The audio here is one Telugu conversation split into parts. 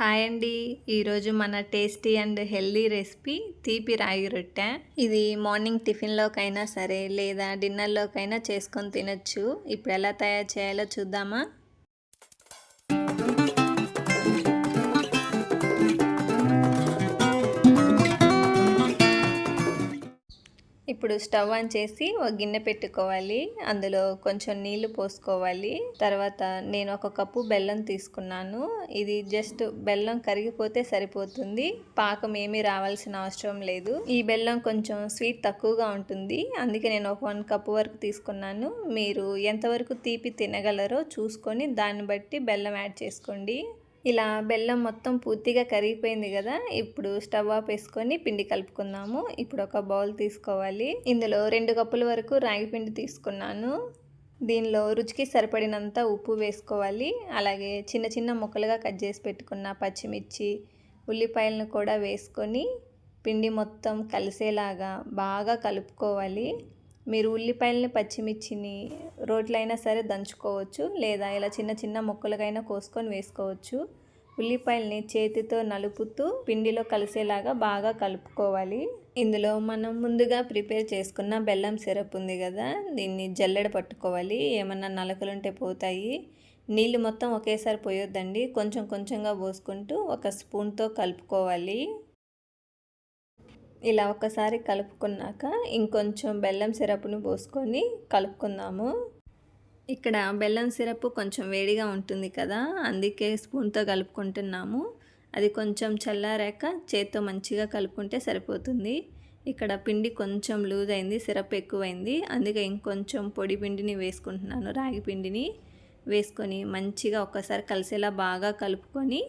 హాయ్ అండి. ఈరోజు మన టేస్టీ అండ్ హెల్దీ రెసిపీ తీపి రాగి రొట్టె. ఇది మార్నింగ్ టిఫిన్లోకైనా సరే లేదా డిన్నర్లోకైనా చేసుకొని తినొచ్చు. ఇప్పుడు ఎలా తయారు చేయాలో చూద్దామా? ఇప్పుడు స్టవ్ ఆన్ చేసి ఒక గిన్నె పెట్టుకోవాలి. అందులో కొంచెం నీళ్ళు పోసుకోవాలి. తర్వాత నేను ఒక కప్పు బెల్లం తీసుకున్నాను. ఇది జస్ట్ బెల్లం కరిగిపోతే సరిపోతుంది. పాకం ఏమీ రావాల్సిన అవసరం లేదు. ఈ బెల్లం కొంచెం స్వీట్ తక్కువగా ఉంటుంది. అందుకే నేను ఒక వన్ కప్పు వరకు తీసుకున్నాను. మీరు ఎంతవరకు తీపి తినగలరో చూసుకొని దాన్ని బట్టి బెల్లం యాడ్ చేసుకోండి. ఇలా బెల్లం మొత్తం పూర్తిగా కరిగిపోయింది కదా ఇప్పుడు స్టవ్ ఆఫ్ వేసుకొని పిండి కలుపుకుందాము. ఇప్పుడు ఒక బౌల్ తీసుకోవాలి. ఇందులో రెండు కప్పుల వరకు రాగి పిండి తీసుకున్నాను. దీనిలో రుచికి సరిపడినంత ఉప్పు వేసుకోవాలి. అలాగే చిన్న చిన్న ముక్కలుగా కట్ చేసి పెట్టుకున్న పచ్చిమిర్చి ఉల్లిపాయలను కూడా వేసుకొని పిండి మొత్తం కలిసేలాగా బాగా కలుపుకోవాలి. మీరు ఉల్లిపాయలని పచ్చిమిర్చిని రోట్లైనా సరే దంచుకోవచ్చు లేదా ఇలా చిన్న చిన్న ముక్కలుగైనా కోసుకొని వేసుకోవచ్చు. ఉల్లిపాయల్ని చేతితో నలుపుతూ పిండిలో కలిసేలాగా బాగా కలుపుకోవాలి. ఇందులో మనం ముందుగా ప్రిపేర్ చేసుకున్న బెల్లం సిరప్ ఉంది కదా దీన్ని జల్లెడ పట్టుకోవాలి. ఏమన్నా నలకలుంటే పోతాయి. నీళ్ళు మొత్తం ఒకేసారి పోయొద్దండి. కొంచెం కొంచెంగా పోసుకుంటూ ఒక స్పూన్తో కలుపుకోవాలి. ఇలా ఒకసారి కలుపుకున్నాక ఇంకొంచెం బెల్లం సిరప్ను పోసుకొని కలుపుకుందాము. ఇక్కడ బెల్లం సిరప్ కొంచెం వేడిగా ఉంటుంది కదా అందుకే స్పూన్తో కలుపుకుంటున్నాము. అది కొంచెం చల్లారాక చేత్తో మంచిగా కలుపుకుంటే సరిపోతుంది. ఇక్కడ పిండి కొంచెం లూజ్ అయింది సిరప్ ఎక్కువైంది. అందుకే ఇంకొంచెం పొడి పిండిని వేసుకుంటున్నాను రాగి పిండిని. వేసుకొని మంచిగా ఒక్కసారి కలిసేలా బాగా కలుపుకొని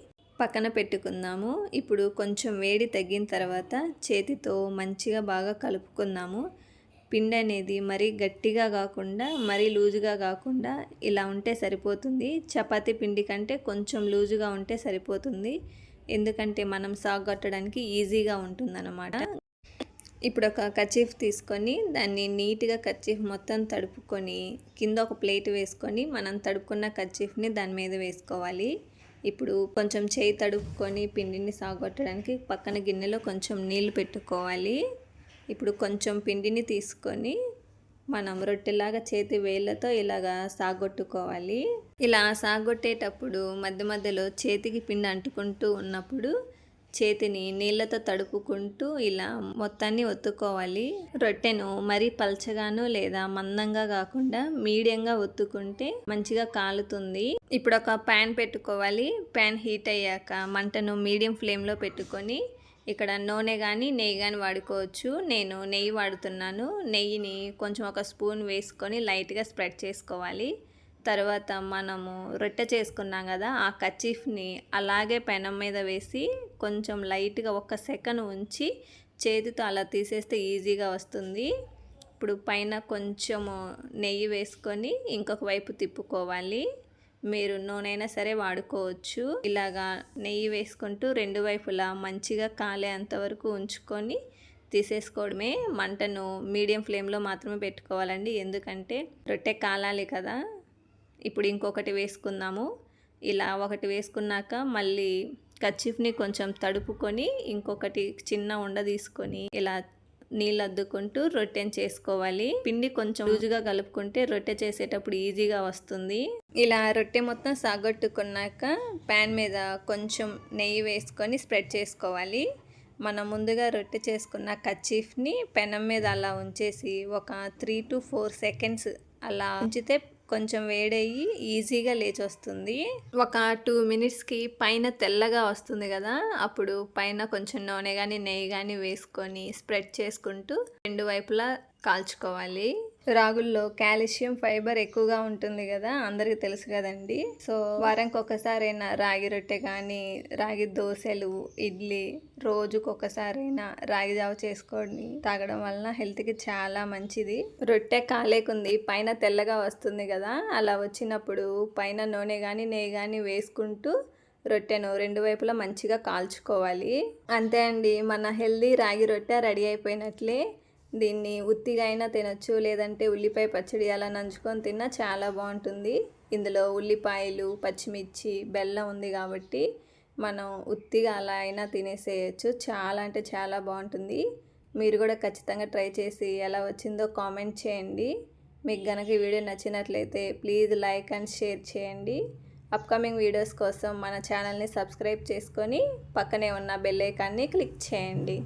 పక్కన పెట్టుకుందాము. ఇప్పుడు కొంచెం వేడి తగ్గిన తర్వాత చేతితో మంచిగా బాగా కలుపుకుందాము. పిండి అనేది మరీ గట్టిగా కాకుండా మరీ లూజుగా కాకుండా ఇలా ఉంటే సరిపోతుంది. చపాతీ పిండి కంటే కొంచెం లూజుగా ఉంటే సరిపోతుంది. ఎందుకంటే మనం సాగొట్టడానికి ఈజీగా ఉంటుందన్నమాట. ఇప్పుడు ఒక కచీఫ్ తీసుకొని దాన్ని నీట్గా కచీఫ్ మొత్తం తడుపుకొని కింద ఒక ప్లేట్ వేసుకొని మనం తడుపుకున్న కచీఫ్ని దాని మీద వేసుకోవాలి. ఇప్పుడు కొంచెం చేయి తడుపుకొని పిండిని సాగొట్టడానికి పక్కన గిన్నెలో కొంచెం నీళ్ళు పెట్టుకోవాలి. ఇప్పుడు కొంచెం పిండిని తీసుకొని మనం రొట్టెలాగా చేతి వేళ్ళతో ఇలాగా సాగొట్టుకోవాలి. ఇలా సాగొట్టేటప్పుడు మధ్య మధ్యలో చేతికి పిండి అంటుకుంటూ ఉన్నప్పుడు చేతిని నీళ్ళతో తడుపుకుంటూ ఇలా మొత్తాన్ని ఒత్తుకోవాలి. రొట్టెను మరీ పల్చగాను లేదా మందంగా కాకుండా మీడియంగా ఒత్తుకుంటే మంచిగా కాలుతుంది. ఇప్పుడు ఒక ప్యాన్ పెట్టుకోవాలి. ప్యాన్ హీట్ అయ్యాక మంటను మీడియం ఫ్లేమ్లో పెట్టుకొని ఇక్కడ నూనె కానీ నెయ్యి కానీ వాడుకోవచ్చు. నేను నెయ్యి వాడుతున్నాను. నెయ్యిని కొంచెం ఒక స్పూన్ వేసుకొని లైట్గా స్ప్రెడ్ చేసుకోవాలి. తర్వాత మనము రొట్టె చేసుకున్నాం కదా ఆ కచీఫ్ని అలాగే పెనం మీద వేసి కొంచెం లైట్గా ఒక సెకండ్ ఉంచి చేతితో అలా తీసేస్తే ఈజీగా వస్తుంది. ఇప్పుడు పైన కొంచెము నెయ్యి వేసుకొని ఇంకొక వైపు తిప్పుకోవాలి. మీరు నూనె సరే వాడుకోవచ్చు. ఇలాగా నెయ్యి వేసుకుంటూ రెండు వైపులా మంచిగా కాలేంత వరకు ఉంచుకొని తీసేసుకోవడమే. మంటను మీడియం ఫ్లేమ్లో మాత్రమే పెట్టుకోవాలండి. ఎందుకంటే రొట్టె కాలాలి కదా. ఇప్పుడు ఇంకొకటి వేసుకుందాము. ఇలా ఒకటి వేసుకున్నాక మళ్ళీ కచ్చిఫ్ని కొంచెం తడుపుకొని ఇంకొకటి చిన్న ఉండ తీసుకొని ఇలా నీళ్ళు అద్దుకుంటూ రొట్టెని చేసుకోవాలి. పిండి కొంచెం లూజుగా కలుపుకుంటే రొట్టె చేసేటప్పుడు ఈజీగా వస్తుంది. ఇలా రొట్టె మొత్తం సాగొట్టుకున్నాక ప్యాన్ మీద కొంచెం నెయ్యి వేసుకొని స్ప్రెడ్ చేసుకోవాలి. మనం ముందుగా రొట్టె చేసుకున్న కచ్చీఫ్ని పెనం మీద అలా ఉంచేసి ఒక త్రీ టు ఫోర్ సెకండ్స్ అలా ఉంచితే కొంచెం వేడయ్యి ఈజీగా లేచి వస్తుంది ఒక టూ మినిట్స్కి పైన తెల్లగా వస్తుంది కదా అప్పుడు పైన కొంచెం నూనె కానీ నెయ్యి కానీ వేసుకొని స్ప్రెడ్ చేసుకుంటూ రెండు వైపులా కాల్చుకోవాలి. రాగుల్లో కాల్షియం ఫైబర్ ఎక్కువగా ఉంటుంది కదా అందరికి తెలుసు కదండి. సో వారానికి ఒకసారైనా రాగి రొట్టె కానీ రాగి దోశలు ఇడ్లీ రోజుకు ఒకసారైనా రాగి జావ చేసుకొని తాగడం వలన హెల్త్కి చాలా మంచిది. రొట్టె కాలేకుంది పైన తెల్లగా వస్తుంది కదా అలా వచ్చినప్పుడు పైన నూనె కానీ నెయ్యి కానీ వేసుకుంటూ రొట్టెను రెండు వైపులా మంచిగా కాల్చుకోవాలి. అంతే అండి మన హెల్దీ రాగి రొట్టె రెడీ అయిపోయినట్లే. దీన్ని ఉత్తిగా అయినా తినొచ్చు లేదంటే ఉల్లిపాయ పచ్చడి అలా నంచుకొని తిన్నా చాలా బాగుంటుంది. ఇందులో ఉల్లిపాయలు పచ్చిమిర్చి బెల్లం ఉంది కాబట్టి మనం ఉత్తిగా అలా అయినా తినేసేయచ్చు. చాలా అంటే చాలా బాగుంటుంది. మీరు కూడా ఖచ్చితంగా ట్రై చేసి ఎలా వచ్చిందో కామెంట్ చేయండి. మీకు గనక ఈ వీడియో నచ్చినట్లయితే ప్లీజ్ లైక్ అండ్ షేర్ చేయండి. అప్కమింగ్ వీడియోస్ కోసం మన ఛానల్ని సబ్స్క్రైబ్ చేసుకొని పక్కనే ఉన్న బెల్ ఐకాన్ని క్లిక్ చేయండి.